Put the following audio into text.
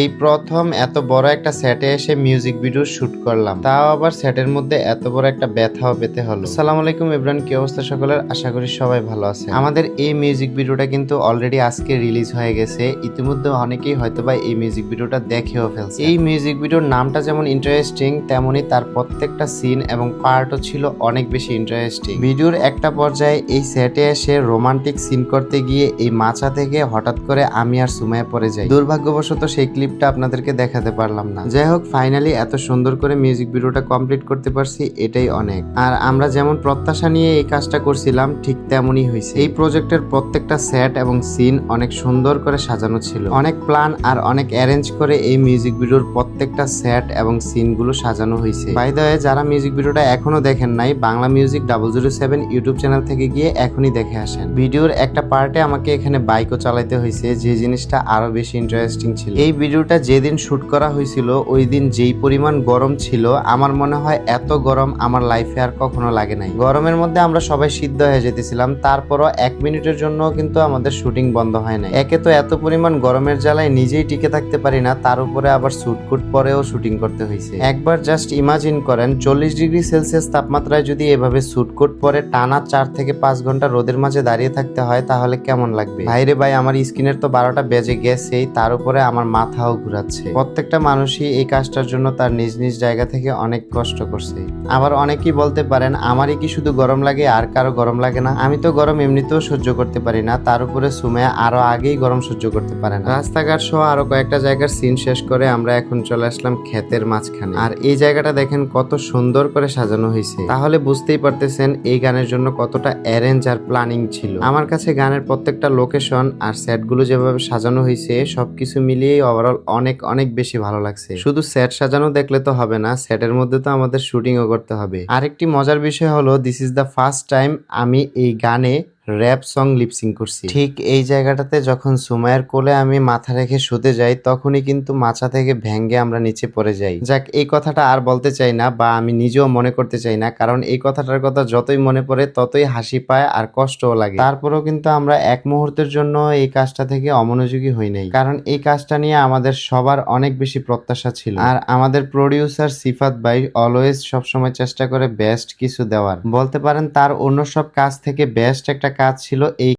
এই প্রথম এত বড় একটা সেটে এসে মিউজিক ভিডিও শুট করলাম। তাও আবার সেটের মধ্যে এত বড় একটা ব্যথাও পেতে হলো। সালাম আলাইকুম ইব্রান কি অবস্থা সকলের? আশা করি সবাই ভালো আছে আমাদের এই মিউজিক ভিডিওটা কিন্তু অলরেডি আজকে রিলিজ হয়ে গেছে। ইতিমধ্যে অনেকেই হয়তো হয়তোবা এই মিউজিক ভিডিওটা দেখেও ফেলছে। এই মিউজিক ভিডিওর নামটা যেমন ইন্টারেস্টিং তেমনি তার প্রত্যেকটা সিন এবং পার্টও ছিল অনেক বেশি ইন্টারেস্টিং ভিডিওর একটা পর্যায়ে এই সেটে এসে রোমান্টিক সিন করতে গিয়ে এই মাছা থেকে হঠাৎ করে আমি আর সুমায়া পড়ে যাই। দুর্ভাগ্যবশত সেই ক্লিপটা আপনাদেরকে দেখাতে পারলাম না। যাই হোক ফাইনালি এত সুন্দর করে মিউজিক ভিডিওটা কমপ্লিট করতে পারছি, এটাই অনেক। আর আমরা যেমন প্রত্যাশা নিয়ে এই কাজটা করছিলাম, ঠিক তেমনই হয়েছে। এই প্রজেক্টের প্রত্যেকটা সেট এবং সিন অনেক সুন্দর করে সাজানো ছিল। অনেক প্ল্যান আর অনেক অ্যারেঞ্জ করে এই মিউজিক ভিডিওর প্রত্যেকটা সেট এবং সিনগুলো সাজানো হয়েছে। বাই যারা মিউজিক ভিডিওটা এখনও দেখেন নাই, Bangla music double zero seven YouTube channel থেকে গিয়ে এখনই দেখে আসেন। ভিডিওর একটা পার্টে আমাকে এখানে বাইকও চালাইতে হয়েছে, যে জিনিসটা আরও বেশি ইন্টারেস্টিং ছিল। এই ভিডিওটা যেদিন শ্যুট করা হয়েছিল ওই দিন যেই পরিমাণ গরম ছিল, আমার মনে হয় এত গরম আমার লাইফে আর কখনো লাগে নাই। গরমের মধ্যে আমরা সবাই সিদ্ধ হয়ে যেতেছিলাম, তারপরও এক মিনিটের জন্য কিন্তু আমাদের শুটিং বন্ধ হয় না একে তো এত পরিমাণ গরমের জ্বালায় নিজেই টিকে থাকতে পারি না, তার উপরে আবার সুটকুট পরেও শুটিং করতে হয়েছে। একবার জাস্ট ইমাজিন করেন, চল্লিশ ডিগ্রি সেলসিয়াস তাপমাত্রায় যদি এভাবে সুটকুট পরে টানা চার থেকে পাঁচ ঘণ্টা রোদের মাঝে দাঁড়িয়ে থাকতে হয়, তাহলে কেমন লাগবে? ভাইরে ভাই, আমার স্কিনের তো বারোটা বেজে গেছেই, তার উপরে আমার মাথাও ঘুরাচ্ছে। প্রত্যেকটা মানুষই এই কাজটার জন্য তার নিজ নিজ জায়গা থেকে অনেক কষ্ট করছে। আবার অনেকেই বলতে পারেন, আমারই কি শুধু গরম লাগে আর কারও গরম লাগে না? আমি তো গরম এমনিতেও সহ্য করতে পারি না, তার উপরে সুমায়া আরও আগেই গরম সহ্য করতে পারে না। রাস্তাঘাট সহ আরও কয়েকটা জায়গার সিন শেষ করে আমরা এখন চলে আসলাম ক্ষেতের মাঝখানে। আর এই জায়গাটা দেখেন কত সুন্দর করে সাজানো হয়েছে। তাহলে বুঝতেই পারতেছেন এই গানের জন্য কতটা অ্যারেঞ্জ আর প্ল্যানিং ছিল। আমার কাছে গানের প্রত্যেকটা লোকেশন আর সেটগুলো যেভাবে সাজানো হয়েছে, সবকিছু মিলিয়ে ওভারঅল অনেক অনেক বেশি ভালো লাগছে। শুধু সেট সাজানো দেখলে তো হবে না সেটের মধ্যে তো আমাদের শুটিংও করতে হবে। আরেকটি মজার বিষয় হলো this is the first time আমি এই গানে র্যাপ সং লিপসিং করছি। ঠিক এই জায়গাটাতে যখন সুমায়ের কোলে আমি মাথা রেখে শুতে যাই, তখনই কিন্তু মাথা থেকে ভেঙ্গে আমরা নিচে পড়ে যাই। যাক, এই কথাটা আর বলতে চাই না বা আমি নিজেও মনে করতে চাই না, কারণ এই কথাটার কথা যতই মনে পড়ে, ততই হাসি পায় আর কষ্টও লাগে। তারপরেও কিন্তু আমরা এক মুহূর্তের জন্য এই কাজটা থেকে অমনোযোগী হই নাই। কারণ এই কাজটা নিয়ে আমাদের সবার অনেক বেশি প্রত্যাশা ছিল। আর আমাদের প্রডিউসার সিফাত ভাই অলওয়েজ সবসময় চেষ্টা করে বেস্ট কিছু দেওয়ার। বলতে পারেন তার অন্য সব কাজ থেকে বেস্ট একটা কাজ ছিল এই